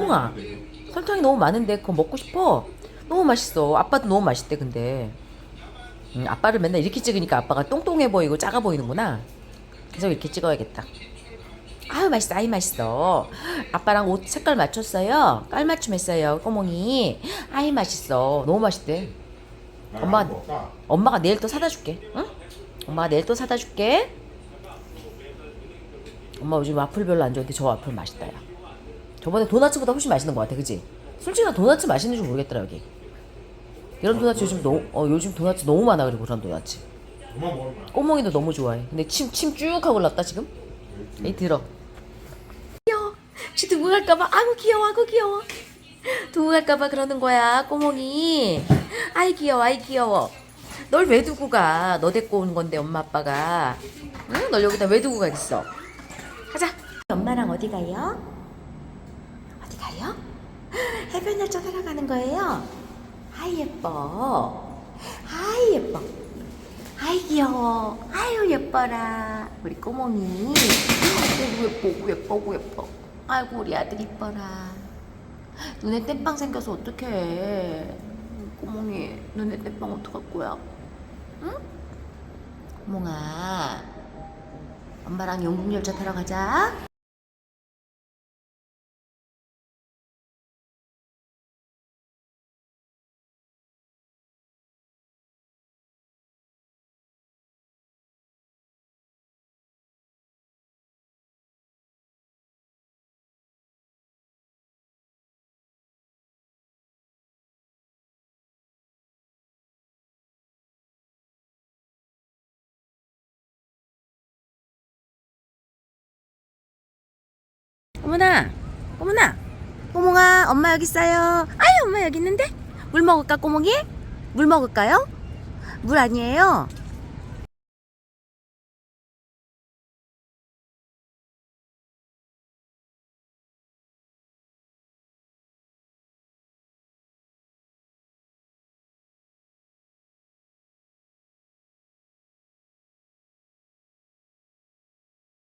꼬몽아 설탕이 너무 많은데 그거 먹고 싶어? 너무 맛있어. 아빠도 너무 맛있대 근데. 음, 아빠를 맨날 이렇게 찍으니까 아빠가 똥똥해 보이고 작아 보이는구나. 계속 이렇게 찍어야겠다. 아유 맛있어 아이 맛있어 아빠랑 옷 색깔 맞췄어요 깔맞춤 했어요 꼬몽이 아이 맛있어 너무 맛있대 엄마 엄마가 내일 또 사다 줄게 응? 엄마가 내일 또 사다 줄게 엄마 요즘 와플 별로 안 좋아하는데 저 와플 맛있다 야 저번에 도넛보다 훨씬 맛있는 것 같아 그지? 솔직히 나 도넛 맛있는 줄 모르겠더라 여기. 이런 도넛 요즘 너무 어 요즘 도넛 너무 많아 그리고 그런 도넛 그만 먹을 거야. 꼬몽이도 너무 좋아해. 근데 침 침 쭉 하고 올랐다 지금? 이 들어. 귀여워. 지 두고 갈까봐? 아구 귀여워 아구 귀여워. 두고 갈까봐 그러는 거야 꼬몽이. 아이 귀여워 아이 귀여워. 널 왜 두고 가 너 데리고 온 건데 엄마 아빠가. 응? 널 여기다 왜 두고 가겠어? 가자. 엄마랑 어디 가요? 가요? 해변 열차 타러 가는 거예요? 아이 예뻐. 아이 예뻐. 아이 귀여워. 아유 예뻐라. 우리 꼬몽이. 오구 예뻐 예뻐 예뻐 아이고 우리 아들 이뻐라. 눈에 땜빵 생겨서 어떡해. 꼬몽이 눈에 땜빵 어떡할 거야? 응? 꼬몽아 엄마랑 영국열차 타러 가자 어머나 어머나 꼬몽아 엄마 여기 있어요 아이 엄마 여기 있는데 물 먹을까 꼬몽이? 물 먹을까요? 물 아니에요?